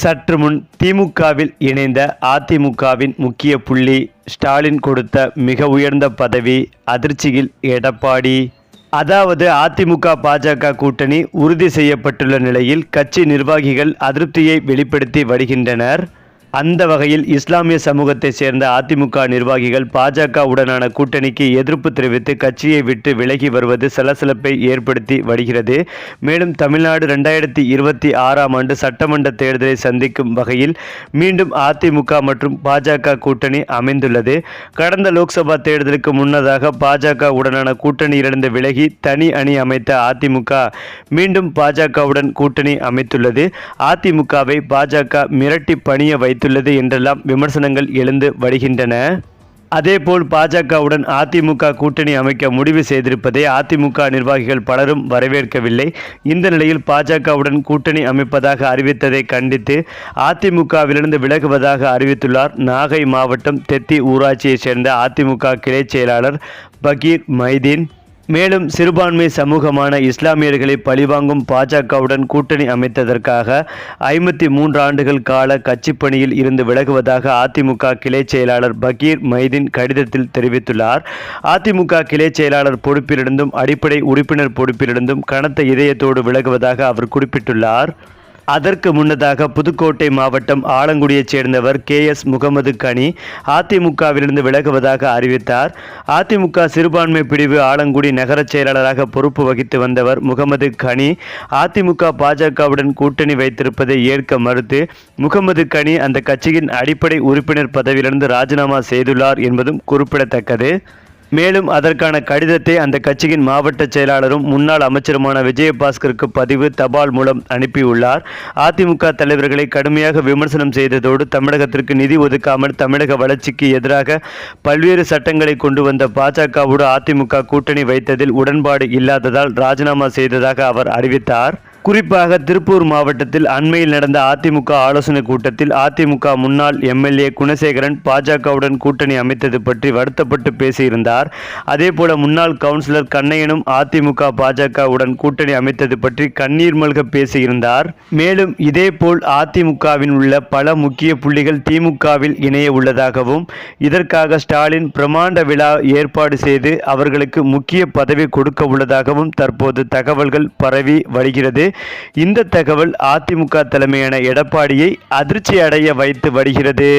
சற்று முன் திமுகவில் இணைந்த அதிமுகவின் முக்கிய புள்ளி ஸ்டாலின் கொடுத்த மிக உயர்ந்த பதவி அதிர்ச்சியில் எடப்பாடி. அதாவது அதிமுக பாஜக கூட்டணி உறுதி செய்யப்பட்டுள்ள நிலையில் கட்சி நிர்வாகிகள் அதிருப்தியை வெளிப்படுத்தி வருகின்றனர். அந்த வகையில் இஸ்லாமிய சமூகத்தை சேர்ந்த அதிமுக நிர்வாகிகள் பாஜகவுடனான கூட்டணிக்கு எதிர்ப்பு தெரிவித்து கட்சியை விட்டு விலகி வருவது சலசலப்பை ஏற்படுத்தி வருகிறது. மேலும் தமிழ்நாடு ரெண்டாயிரத்தி இருபத்தி ஆறாம் ஆண்டு சட்டமன்ற தேர்தலை சந்திக்கும் வகையில் மீண்டும் அதிமுக மற்றும் பாஜக கூட்டணி அமைந்துள்ளது. கடந்த லோக்சபா தேர்தலுக்கு முன்னதாக பாஜக உடனான கூட்டணியிலிருந்து விலகி தனி அணி அமைத்த அதிமுக மீண்டும் பாஜகவுடன் கூட்டணி அமைத்துள்ளது. அதிமுகவை பாஜக மிரட்டி பணிய வைத்துள்ளது என்றெல்லாம் விமர்சனங்கள் எழுந்து வருகின்றன. அதேபோல் பாஜகவுடன் அதிமுக கூட்டணி அமைக்க முடிவு செய்திருப்பதை அதிமுக நிர்வாகிகள் பலரும் வரவேற்கவில்லை. இந்த நிலையில் பாஜகவுடன் கூட்டணி அமைப்பதாக அறிவித்ததை கண்டித்து அதிமுகவிலிருந்து விலகுவதாக அறிவித்துள்ளார் நாகை மாவட்டம் தெத்தி ஊராட்சியைச் சேர்ந்த அதிமுக கிளை செயலாளர் பகீர் மைதீன். மேலும் சிறுபான்மை சமூகமான இஸ்லாமியர்களை பழிவாங்கும் பாஜகவுடன் கூட்டணி அமைத்ததற்காக ஐம்பத்தி மூன்று ஆண்டுகள் கால கட்சிப் பணியில் இருந்து விலகுவதாக அதிமுக கிளை செயலாளர் பகீர் மைதீன் கடிதத்தில் தெரிவித்துள்ளார். அதிமுக கிளை செயலாளர் பொறுப்பிலிருந்தும் அடிப்படை உறுப்பினர் பொறுப்பிலிருந்தும் கனத்த இதயத்தோடு விலகுவதாக அவர் குறிப்பிட்டுள்ளார். அதற்கு முன்னதாக புதுக்கோட்டை மாவட்டம் ஆலங்குடியைச் சேர்ந்தவர் கே எஸ் முகமது கனி அதிமுகவிலிருந்து விலகுவதாக அறிவித்தார். அதிமுக சிறுபான்மை பிரிவு ஆலங்குடி நகரச் செயலாளராக பொறுப்பு வகித்து வந்தவர் முகமது கனி. அதிமுக பாஜகவுடன் கூட்டணி வைத்திருப்பதை ஏற்க மறுத்து முகமது கனி அந்த கட்சியின் அடிப்படை உறுப்பினர் பதவியிலிருந்து ராஜினாமா செய்துள்ளார் என்பதும் குறிப்பிடத்தக்கது. மேலும் அதற்கான கடிதத்தை அந்த கட்சியின் மாவட்ட செயலாளரும் முன்னாள் அமைச்சருமான விஜயபாஸ்கருக்கு பதிவு தபால் மூலம் அனுப்பியுள்ளார். அதிமுக தலைவர்களை கடுமையாக விமர்சனம் செய்ததோடு தமிழகத்திற்கு நிதி ஒதுக்காமல் தமிழக வளர்ச்சிக்கு எதிராக பல்வேறு சட்டங்களை கொண்டு வந்த பாஜகவோடு அதிமுக கூட்டணி வைத்ததில் உடன்பாடு இல்லாததால் ராஜினாமா செய்ததாக அவர் அறிவித்தார். குறிப்பாக திருப்பூர் மாவட்டத்தில் அண்மையில் நடந்த அதிமுக ஆலோசனை கூட்டத்தில் அதிமுக முன்னாள் எம்எல்ஏ குணசேகரன் பாஜகவுடன் கூட்டணி அமைத்தது பற்றி வருத்தப்பட்டு பேசியிருந்தார். அதேபோல முன்னாள் கவுன்சிலர் கண்ணையனும் அதிமுக பாஜகவுடன் கூட்டணி அமைத்தது பற்றி கண்ணீர் மல்க பேசியிருந்தார். மேலும் இதேபோல் அதிமுகவின் உள்ள பல முக்கிய புள்ளிகள் திமுகவில் இணைய உள்ளதாகவும் இதற்காக ஸ்டாலின் பிரமாண்ட விழா ஏற்பாடு செய்து அவர்களுக்கு முக்கிய பதவி கொடுக்க உள்ளதாகவும் தற்போது தகவல்கள் பரவி வருகிறது. இந்த தகவல் அதிமுக தலைமையான எடப்பாடியை அதிர்ச்சி அடைய வைத்து வருகிறது.